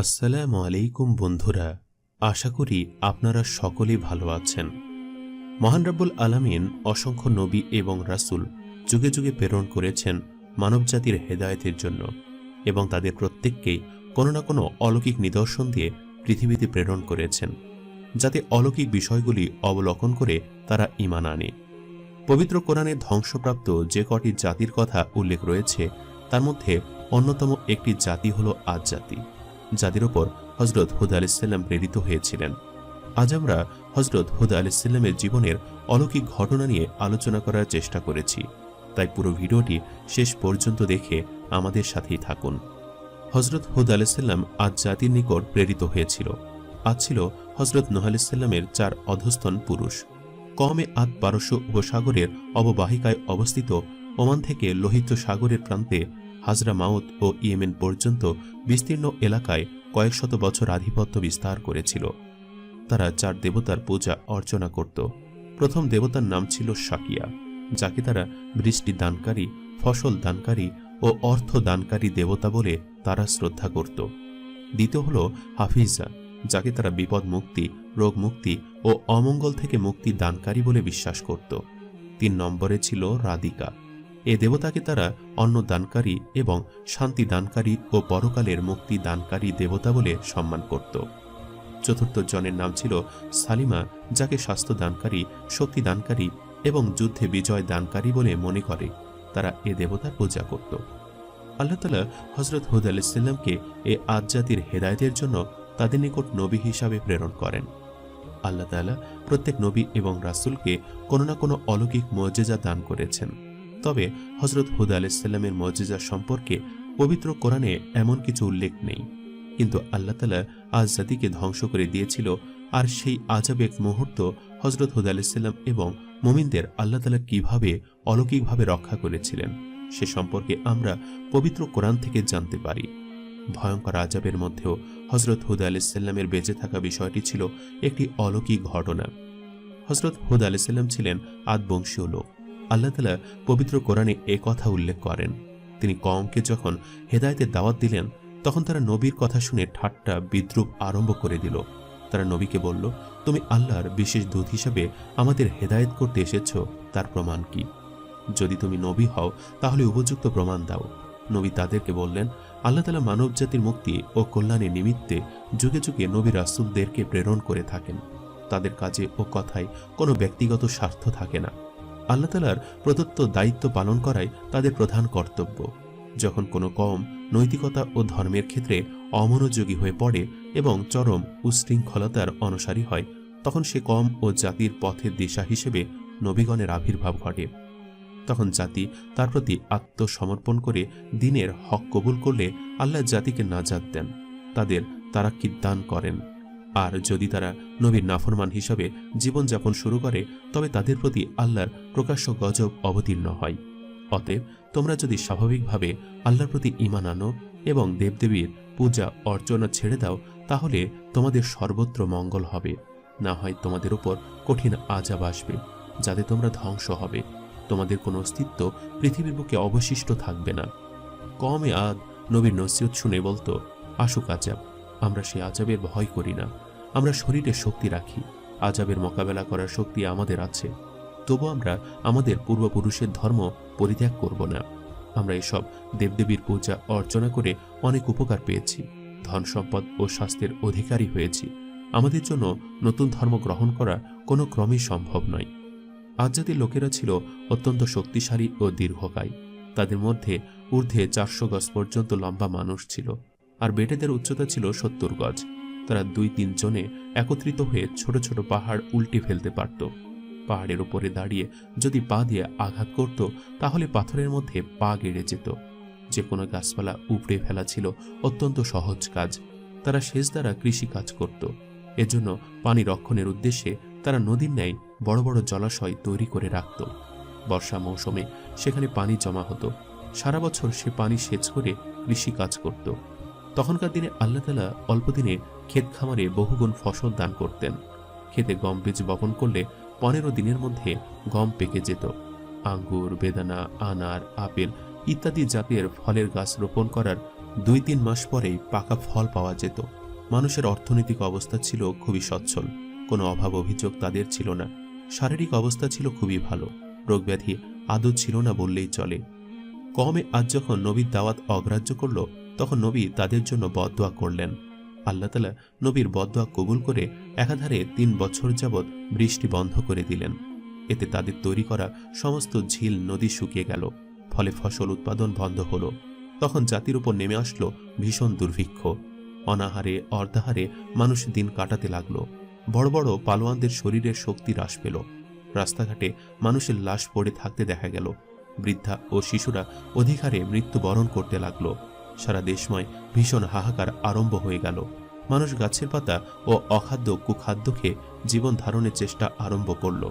আসসালামু আলাইকুম বন্ধুরা, আশা করি আপনারা সকলেই ভালো আছেন। মহান রাব্বুল আলামিন অসংখ্য নবী এবং রাসূল যুগে যুগে প্রেরণ করেছেন মানবজাতির হেদায়তের জন্য এবং তাদের প্রত্যেককেই কোনো না কোনো অলৌকিক নিদর্শন দিয়ে পৃথিবীতে প্রেরণ করেছেন, যাতে অলৌকিক বিষয়গুলি অবলোকন করে তারা ঈমান আনে। পবিত্র কোরআনে ধ্বংসপ্রাপ্ত যে কটি জাতির কথা উল্লেখ রয়েছে, তার মধ্যে অন্যতম একটি জাতি হল আজ জাতি যাদের ওপর হজরত হুদ আলাইসাল্লাম প্রেরিত হয়েছিলেন। আজ আমরা হজরত হুদ আলাইসাল্লামের জীবনের অলৌকিক ঘটনা নিয়ে আলোচনা করার চেষ্টা করেছি। তাই পুরো ভিডিওটি শেষ পর্যন্ত দেখে আমাদের সাথেই থাকুন। হজরত হুদ আলাইসাল্লাম আজ জাতির নিকট প্রেরিত হয়েছিল। আজ ছিল হজরত নোহ আলাইসাল্লামের চার অধস্তন পুরুষ। কমে আদ পারস্য উপসাগরের অববাহিকায় অবস্থিত ওমান থেকে লোহিত সাগরের প্রান্তে হাজরা মাউত ও ইয়েমেন পর্যন্ত বিস্তীর্ণ এলাকায় কয়েক শত বছর আধিপত্য বিস্তার করেছিল। তারা চার দেবতার পূজা অর্চনা করত। প্রথম দেবতার নাম ছিল শাকিয়া, যাকে তারা বৃষ্টি দানকারী, ফসল দানকারী ও অর্থ দানকারী দেবতা বলে তারা শ্রদ্ধা করত। দ্বিতীয় হল হাফিজা, যাকে তারা বিপদ মুক্তি রোগ মুক্তি ও অমঙ্গল থেকে মুক্তি দানকারী বলে বিশ্বাস করত। তিন নম্বরে ছিল রাধিকা। এ দেবতাকে তারা অন্ন দানকারী এবং শান্তি দানকারী ও পরকালের মুক্তি দানকারী দেবতা বলে সম্মান করত। চতুর্থ জনের নাম ছিল সালিমা, যাকে স্বাস্থ্য দানকারী শক্তি দানকারী এবং যুদ্ধে বিজয় দানকারী বলে মনে করে। তারা এ দেবতার পূজা করত। আল্লাহ তালা হজরত হুদ আলাইসাল্লামকে এ আজ জাতির হেদায়তের জন্য তাদের নিকট নবী হিসাবে প্রেরণ করেন। আল্লাহ তালা প্রত্যেক নবী এবং রাসুলকে কোনো না কোনো অলৌকিক মর্যাদা দান করেছেন। তবে হজরত হুদ আলাইসাল্লামের মর্যাদা সম্পর্কে পবিত্র কোরআনে এমন কিছু উল্লেখ নেই। কিন্তু আল্লাহ তালা আজ জাতিকে ধ্বংস করে দিয়েছিল আর সেই আজাবেক মুহূর্ত হজরত হুদ আলাইসাল্লাম এবং মুমিনদের আল্লাহ তালা কীভাবে অলৌকিকভাবে রক্ষা করেছিলেন, সে সম্পর্কে আমরা পবিত্র কোরআন থেকে জানতে পারি। ভয়ঙ্কর আজাবের মধ্যেও হজরত হুদ আলাইসাল্লামের বেঁচে থাকা বিষয়টি ছিল একটি অলৌকিক ঘটনা। হজরত হুদ আলাইসাল্লাম ছিলেন আদবংশীয় লোক। আল্লাহ তালা পবিত্র কোরআনে এ কথা উল্লেখ করেন। তিনি কমকে যখন হেদায়তের দাওয়াত দিলেন, তখন তারা নবীর কথা শুনে ঠাট্টা, বিদ্রুপ আরম্ভ করে দিল। তারা নবীকে বলল, তুমি আল্লাহর বিশেষ দূত হিসেবে আমাদের হেদায়েত করতে এসেছ, তার প্রমাণ কি? যদি তুমি নবী হও, তাহলে উপযুক্ত প্রমাণ দাও। নবী তাদেরকে বললেন, আল্লাহ তালা মানব জাতির মুক্তি ও কল্যাণের নিমিত্তে যুগে যুগে নবী রাসুলদেরকে প্রেরণ করে থাকেন। তাদের কাজে ও কথায় কোনো ব্যক্তিগত স্বার্থ থাকে না। আল্লাহ তালার প্রদত্ত দায়িত্ব পালন করাই তাদের প্রধান কর্তব্য। যখন কোনো কম নৈতিকতা ও ধর্মের ক্ষেত্রে অমনোযোগী হয়ে পড়ে এবং চরম উশৃঙ্খলতার অনুসারী হয়, তখন সে কম ও জাতির পথের দিশা হিসেবে নবীগণের আবির্ভাব ঘটে। তখন জাতি তার প্রতি আত্মসমর্পণ করে দিনের হক কবুল করলে আল্লাহ জাতিকে নাজাদ দেন, তাদের তারা কি দান করেন। আর যদি তারা নবীর নাফরমান হিসাবে জীবনযাপন শুরু করে, তবে তাদের প্রতি আল্লাহর প্রকাশ্য গজব অবতীর্ণ হয়। অতএব তোমরা যদি স্বাভাবিকভাবে আল্লাহর প্রতি ইমান আনো এবং দেবদেবীর পূজা, অর্চনা ছেড়ে দাও, তাহলে তোমাদের সর্বত্র মঙ্গল হবে। না হয় তোমাদের উপর কঠিন আজাব আসবে, যাতে তোমরা ধ্বংস হবে। তোমাদের কোনো অস্তিত্ব পৃথিবীর বুকে অবশিষ্ট থাকবে না। কমে আদ নবীর নসিহত শুনে বলতো, আসুক আজাব আমরা সে আজাবের ভয় করি না। আমরা শরীরে শক্তি রাখি, আজাবের মোকাবেলা করার শক্তি আমাদের আছে, তবু আমরা আমাদের পূর্বপুরুষের ধর্ম পরিত্যাগ করব না। আমরা এসব দেবদেবীর পূজা অর্চনা করে অনেক উপকার পেয়েছি, ধন সম্পদ ও স্বাস্থ্যের অধিকারী হয়েছি। আমাদের জন্য নতুন ধর্ম গ্রহণ করা কোনো ক্রমেই সম্ভব নয়। আজ জাতির লোকেরা ছিল অত্যন্ত শক্তিশালী ও দীর্ঘকায়, তাদের মধ্যে ঊর্ধ্বে চারশো গজ পর্যন্ত লম্বা মানুষ ছিল, আর বেটেদের উচ্চতা ছিল সত্তর গজ। তারা দুই তিন জনে একত্রিত হয়ে ছোট ছোট পাহাড় উল্টে ফেলতে পারত। পাহাড়ের উপরে দাঁড়িয়ে যদি পা দিয়ে আঘাত করত, তাহলে পাথরের মধ্যে পা গেড়ে যেত। যে কোনো গাছপালা উপড়ে ফেলা ছিল অত্যন্ত সহজ কাজ। তারা সেচ দ্বারা কৃষি কাজ করত। এজন্য পানি রক্ষণের উদ্দেশ্যে তারা নদীর ন্যায় বড় বড় জলাশয় তৈরি করে রাখত। বর্ষা মৌসুমে সেখানে পানি জমা হতো। সারা বছর সে পানি সেচ করে কৃষি কাজ করত। তখনকার দিনে আল্লাহ তালা অল্প দিনে ক্ষেত খামারে বহুগুণ ফসল দান করতেন। খেতে গম বীজ বপন করলে পনেরো দিনের মধ্যে গম পেকে যেত। আঙ্গুর, বেদানা, আনার, আপেল ইত্যাদি জাতের ফলের গাছ রোপণ করার দুই তিন মাস পরেই পাকা ফল পাওয়া যেত। মানুষের অর্থনৈতিক অবস্থা ছিল খুবই সচ্ছল। কোনো অভাব অভিযোগ তাদের ছিল না। শারীরিক অবস্থা ছিল খুবই ভালো। রোগব্যাধি আদৌ ছিল না বললেই চলে। কমে আজ যখন নবীর দাওয়াত অগ্রাহ্য করল তখন নবী তাদের জন্য বদদোয়া করলেন। আল্লাহ তালা নবীর বদদোয়া কবুল করে একাধারে তিন বছর যাবৎ বৃষ্টি বন্ধ করে দিলেন। এতে তাদের তৈরি করা সমস্ত ঝিল, নদী শুকিয়ে গেল, ফলে ফসল উৎপাদন বন্ধ হলো। তখন জাতির উপর নেমে আসলো ভীষণ দুর্ভিক্ষ। অনাহারে, অর্ধাহারে মানুষ দিন কাটাতে লাগল। বড় বড় পালোয়ানদের শরীরের শক্তি হ্রাস পেল। রাস্তাঘাটে মানুষের লাশ পড়ে থাকতে দেখা গেল। বৃদ্ধা ও শিশুরা অধিকারে মৃত্যুবরণ করতে লাগল। সারা দেশময় ভীষণ হাহাকার আরম্ভ হয়ে গেল। মানুষ গাছের পাতা ও অখাদ্য কুখাদ্য খেয়ে জীবন ধারণের চেষ্টা আরম্ভ করল।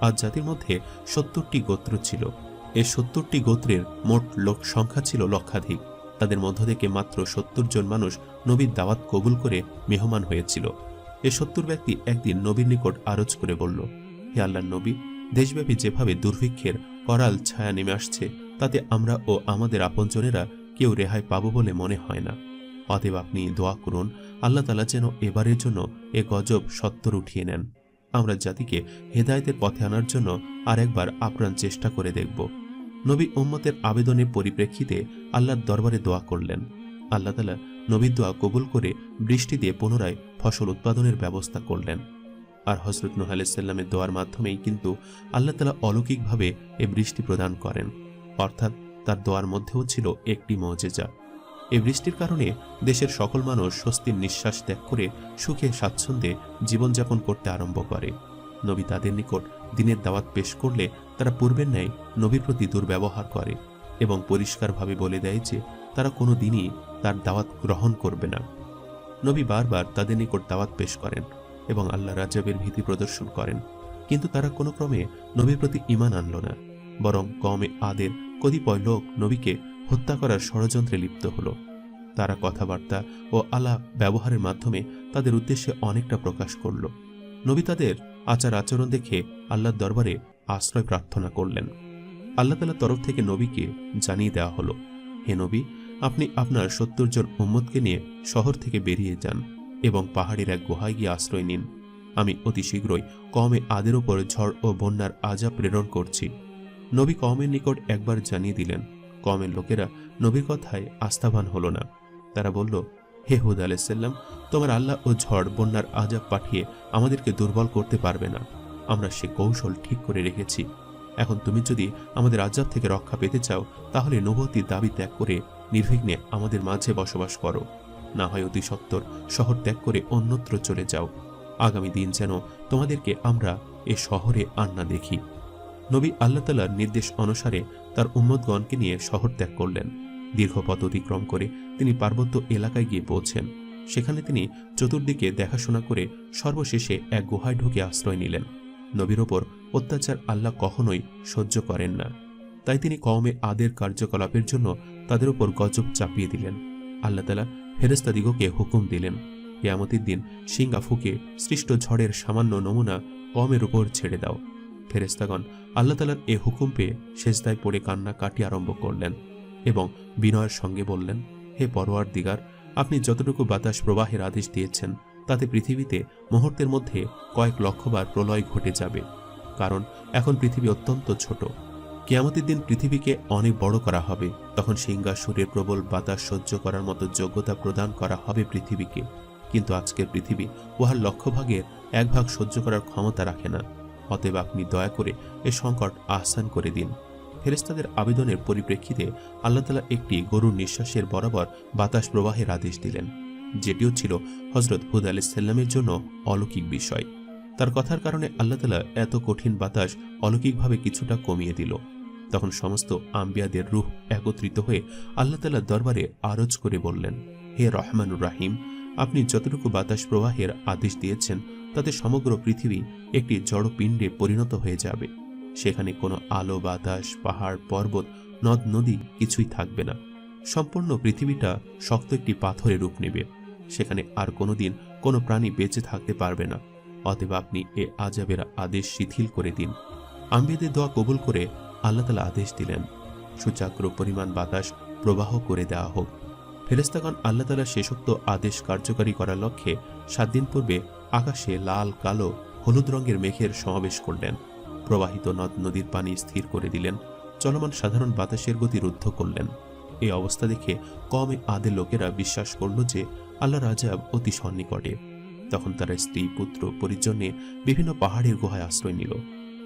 আজ জাতির মধ্যে সত্তরটি গোত্র ছিল। এ সত্তরটি গোত্রের মোট লোক সংখ্যা ছিল লক্ষাধিক। তাদের মধ্য থেকে মাত্র সত্তর জন মানুষ নবীর দাওয়াত কবুল করে মেহমান হয়েছিল। এ সত্তর ব্যক্তি একদিন নবীর নিকট আরজ করে বলল, হে আল্লাহ নবী, দেশব্যাপী যেভাবে দুর্ভিক্ষের করাল ছায়া নেমে আসছে, তাতে আমরা ও আমাদের আপনজনেরা কেউ রেহাই পাবো বলে মনে হয় না। অতএব আপনি দোয়া করুন, আল্লাহ তালা যেন এবারের জন্য এ গজব সত্তর উঠিয়ে নেন। আমরা জাতিকে হেদায়েতের পথে আনার জন্য আরেকবার আপ্রাণ চেষ্টা করে দেখব। নবী উম্মতের আবেদনের পরিপ্রেক্ষিতে আল্লাহর দরবারে দোয়া করলেন। আল্লাহ তালা নবীর দোয়া কবুল করে বৃষ্টি দিয়ে পুনরায় ফসল উৎপাদনের ব্যবস্থা করলেন। আর হজরত নুহ দোয়ার মাধ্যমেই কিন্তু আল্লাহ তালা অলৌকিকভাবে এ বৃষ্টি প্রদান করেন। অর্থাৎ তার দোয়ার মধ্যেও ছিল একটি মজেজা। এই বৃষ্টির কারণে দেশের সকল মানুষ স্বস্তির নিঃশ্বাস ত্যাগ করে সুখে স্বাচ্ছন্দ্যে জীবনযাপন করতে আরম্ভ করে। নবী তাদের নিকট দিনের দাওয়াত পেশ করলে তারা পূর্বের ন্যায় নবীর প্রতি দুর্ব্যবহার করে এবং পরিষ্কারভাবে বলে দেয় যে, তারা কোনো দিনই তার দাওয়াত গ্রহণ করবে না। নবী বারবার তাদের নিকট দাওয়াত পেশ করেন এবং আল্লাহ রাজাবের ভীতি প্রদর্শন করেন। কিন্তু তারা কোনো ক্রমে নবীর প্রতি ইমান আনল না, বরং কমে আদের কতিপয় লোক নবীকে হত্যা করার ষড়যন্ত্রে লিপ্ত হলো। তারা কথাবার্তা ও আলাপ ব্যবহারের মাধ্যমে তাদের উদ্দেশ্যে অনেকটা প্রকাশ করল। নবী তাদের আচার আচরণ দেখে আল্লাহর দরবারে আশ্রয় প্রার্থনা করলেন। আল্লাহ তালার তরফ থেকে নবীকে জানিয়ে দেওয়া হলো, হে নবী, আপনি আপনার সত্তর জন উম্মতকে নিয়ে শহর থেকে বেরিয়ে যান এবং পাহাড়ের এক গুহায় গিয়ে আশ্রয় নিন। আমি অতি শীঘ্রই কমে আদের ওপর ঝড় ও বন্যার আজা প্রেরণ করছি। নবী কমের নিকট একবার জানিয়ে দিলেন কমের লোকেরা নবীর কথায় আস্থাবান হল না। তারা বলল, হে হুদ আলাইসাল্লাম তোমার আল্লাহ ও ঝড় বন্যার আজাব পাঠিয়ে আমাদেরকে দুর্বল করতে পারবে না। আমরা সে কৌশল ঠিক করে রেখেছি। এখন তুমি যদি আমাদের আজাব থেকে রক্ষা পেতে চাও, তাহলে নবতির দাবি ত্যাগ করে নির্বিঘ্নে আমাদের মাঝে বসবাস করো। না হয় অতি সত্তর শহর ত্যাগ করে অন্যত্র চলে যাও। আগামী দিন যেন তোমাদেরকে আমরা এ শহরে আন্না দেখি। নবী আল্লাহ তালার নির্দেশ অনুসারে তার উম্মদগণকে নিয়ে শহর ত্যাগ করলেন। দীর্ঘ পথ অতিক্রম করে তিনি পার্বত্য এলাকায় গিয়ে পৌঁছেন। সেখানে তিনি চতুর্দিকে দেখাশোনা করে সর্বশেষে এক গুহায় ঢুকে আশ্রয় নিলেন। নবীর ওপর অত্যাচার আল্লাহ কখনোই সহ্য করেন না। তাই তিনি কওমে আদের কার্যকলাপের জন্য তাদের ওপর গজব চাপিয়ে দিলেন। আল্লাহ তালা ফেরেস্তাদিগকে হুকুম দিলেন, কেয়ামতির দিন সিঙ্গা ফুকে সৃষ্ট ঝড়ের সামান্য নমুনা কমের উপর ছেড়ে দাও। ফেরেস্তাগণ আল্লাহ তালার এ হুকুম পেয়ে শেষদায় পড়ে কান্না কাটি আরম্ভ করলেন এবং বিনয়ের সঙ্গে বললেন, হে পরোয়ার দিগার আপনি যতটুকু বাতাস প্রবাহের আদেশ দিয়েছেন, তাতে পৃথিবীতে মুহূর্তের মধ্যে কয়েক লক্ষবার প্রলয় ঘটে যাবে। কারণ এখন পৃথিবী অত্যন্ত ছোট। কেয়ামতের দিন পৃথিবীকে অনেক বড় করা হবে। তখন সিংহাসুরের প্রবল বাতাস সহ্য করার মতো যোগ্যতা প্রদান করা হবে পৃথিবীকে। কিন্তু আজকের পৃথিবী উহার লক্ষ্যভাগের এক ভাগ সহ্য করার ক্ষমতা রাখে না। অতএব আপনি দয়া করে এ সংকট আহসান করে দিন। ফেরেস্তাদের আবেদনের পরিপ্রেক্ষিতে আল্লাহ তালা একটি গরুর নিঃশ্বাসের বরাবর বাতাস প্রবাহের আদেশ দিলেন, যেটিও ছিল হজরত হুদ আলাইসাল্লামের জন্য অলৌকিক বিষয়। তার কথার কারণে আল্লাহতালা এত কঠিন বাতাস অলৌকিকভাবে কিছুটা কমিয়ে দিল। তখন সমস্ত আম্বিয়াদের রূহ একত্রিত হয়ে আল্লাহ তালার দরবারে আরজ করে বললেন, হে রহমানুর রাহিম, আপনি যতটুকু বাতাস প্রবাহের আদেশ দিয়েছেন তাতে সমগ্র পৃথিবী একটি জড়পিণ্ডে পরিণত হয়ে যাবে। সেখানে কোনো আলো, বাতাস, পাহাড়, পর্বত, নদ, নদী কিছুই থাকবে না। সম্পূর্ণ পৃথিবীটা শক্ত একটি পাথরে রূপ নেবে। সেখানে আর কোনোদিন কোনো প্রাণী বেঁচে থাকতে পারবে না। অতএব আপনি এ আজাবের আদেশ শিথিল করে দিন। আম্বিয়াদের দোয়া কবুল করে আল্লাহ তালা আদেশ দিলেন সুচাগ্র পরিমাণ বাতাস প্রবাহ করে দেওয়া হোক। ফেরেস্তাগণ আল্লাহ তালা শেষোক্ত আদেশ কার্যকারী করার লক্ষ্যে সাত দিন পূর্বে আকাশে লাল, কালো, হলুদ রঙের মেঘের সমাবেশ করলেন। প্রবাহিত নদ নদীর পানি স্থির করে দিলেন। চলমান সাধারণ বাতাসের গতি রুদ্ধ করলেন। এই অবস্থা দেখে কমে আদের লোকেরা বিশ্বাস করল যে আল্লাহ রাজাব অতি সন্নিকটে। তখন তারা স্ত্রী, পুত্র, পরিজনে বিভিন্ন পাহাড়ের গুহায় আশ্রয় নিল।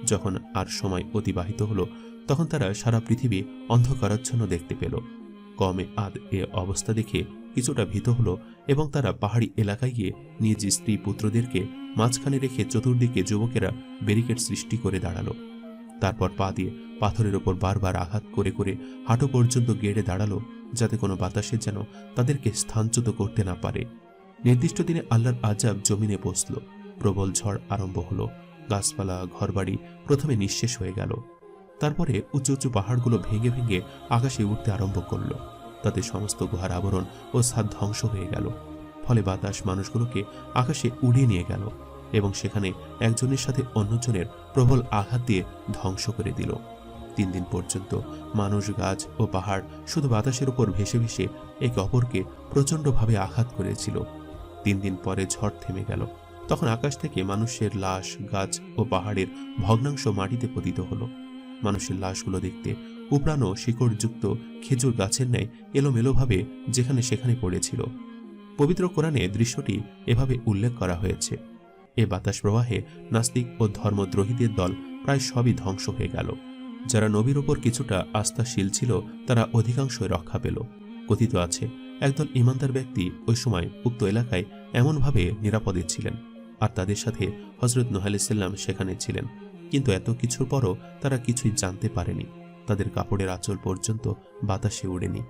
যখন আর সময় অতিবাহিত হলো, তখন তারা সারা পৃথিবী অন্ধকারাচ্ছন্ন দেখতে পেল। কমে আদ এ অবস্থা দেখে কিছুটা ভীত হলো এবং তারা পাহাড়ি এলাকায় গিয়ে নিজ স্ত্রী পুত্রদেরকে মাঝখানে রেখে চতুর্দিকে যুবকেরা ব্যারিকেড সৃষ্টি করে দাঁড়াল। তারপর পা দিয়ে পাথরের ওপর বারবার আঘাত করে করে হাঁটু পর্যন্ত গেড়ে দাঁড়াল যাতে কোনো বাতাসে যেন তাদেরকে স্থানচ্যুত করতে না পারে। নির্দিষ্ট দিনে আল্লাহর আজাব জমিনে বসল। প্রবল ঝড় আরম্ভ হলো। গাছপালা, ঘরবাড়ি প্রথমে নিঃশেষ হয়ে গেল। তারপরে উঁচু উঁচু পাহাড়গুলো ভেঙে ভেঙে আকাশে উঠতে আরম্ভ করল। তাতে সমস্ত গুহার আবরণ ও ছাদ ধ্বংস হয়ে গেল। ফলে বাতাস মানুষগুলোকে আকাশে উড়িয়ে নিয়ে গেল এবং সেখানে একজনের সাথে অন্যজনের প্রবল আঘাত দিয়ে ধ্বংস করে দিল। তিন দিন পর্যন্ত মানুষ, গাছ ও পাহাড় শুধু বাতাসের উপর ভেসে ভেসে একে অপরকে প্রচণ্ডভাবে আঘাত করেছিল। তিন দিন পরে ঝড় থেমে গেল। তখন আকাশ থেকে মানুষের লাশ, গাছ ও পাহাড়ের ভগ্নাংশ মাটিতে পতিত হলো। মানুষের লাশগুলো দেখতে উপড়ানো শিকড়যুক্ত খেজুর গাছের ন্যায় এলোমেলোভাবে যেখানে সেখানে পড়েছিল। পবিত্র কোরআনে দৃশ্যটি এভাবে উল্লেখ করা হয়েছে। এ বাতাস প্রবাহে নাস্তিক ও ধর্মদ্রোহীদের দল প্রায় সবই ধ্বংস হয়ে গেল। যারা নবীর ওপর কিছুটা আস্থাশীল ছিল, তারা অধিকাংশই রক্ষা পেল। কথিত আছে, একদল ইমানদার ব্যক্তি ওই সময় উক্ত এলাকায় এমনভাবে নিরাপদে ছিলেন আর তাদের সাথে হজরত নোহালিসাল্লাম সেখানে ছিলেন। কিন্তু এত কিছুর পরও তারা কিছুই জানতে পারেনি। তাদের কাপড়ের আঁচল পর্যন্ত বাতাসে উড়েনি।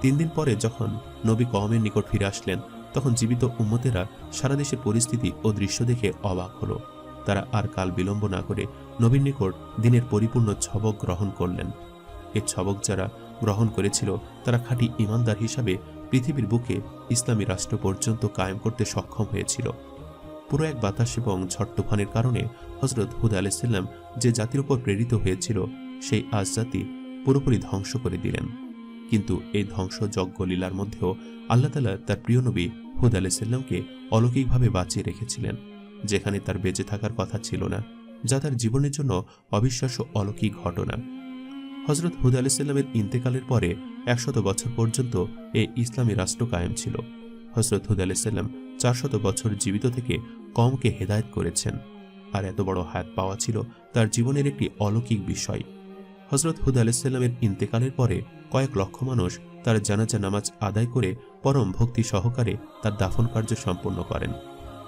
তিন দিন পরে যখন নবী কওমের নিকট ফিরে আসলেন, তখন জীবিত উম্মতেরা সারা দেশের পরিস্থিতি ও দৃশ্য দেখে অবাক হলো। তারা আর কাল বিলম্ব না করে নবীর নিকট দিনের পরিপূর্ণ ছবক গ্রহণ করলেন। এ ছবক যারা গ্রহণ করেছিল, তারা খাঁটি ইমানদার হিসাবে পৃথিবীর বুকে ইসলামী রাষ্ট্র পর্যন্ত কায়েম করতে সক্ষম হয়েছিল। পুরো এক বাতাস এবং ঝড় তুফানের কারণে হজরত হুদ আলাইসাল্লাম যে জাতির উপর প্রেরিত হয়েছিল সেই আজ জাতি পুরোপুরি ধ্বংস করে দিলেন। কিন্তু এই ধ্বংস যজ্ঞ লীলার মধ্যেও আল্লাহ তালা তার প্রিয় নবী হুদ আলাইসাল্লামকে অলৌকিকভাবে বাঁচিয়ে রেখেছিলেন, যেখানে তার বেঁচে থাকার কথা ছিল না, যা তার জীবনের জন্য অবিশ্বাস্য অলৌকিক ঘটনা। হজরত হুদ আলাইসাল্লামের ইন্তেকালের পরে একশত বছর পর্যন্ত এই ইসলামী রাষ্ট্র কায়েম ছিল। হজরত হুদ আলাইসাল্লাম চারশত বছর জীবিত থেকে কমকে হেদায়েত করেছেন। আর এত বড় হায়াত পাওয়া ছিল তার জীবনের একটি অলৌকিক বিষয়। হজরত হুদ আলাইসাল্লামের ইন্তেকালের পরে কয়েক লক্ষ মানুষ তার জানাজা নামাজ আদায় করে পরম ভক্তি সহকারে তার দাফন কার্য সম্পন্ন করেন।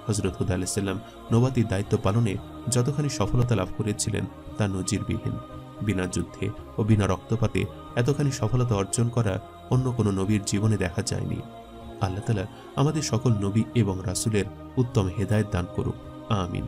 হজরত হুদ আলাইসাল্লাম নবাতির দায়িত্ব পালনে যতখানি সফলতা লাভ করেছিলেন তা নজিরবিহীন। বিনা যুদ্ধে ও বিনা রক্তপাতে এতখানি সফলতা অর্জন করা অন্য কোনো নবীর জীবনে দেখা যায়নি। আল্লাহ তালা আমাদের সকল নবী এবং রাসুলের উত্তম হেদায়ত দান করুক। আমিন।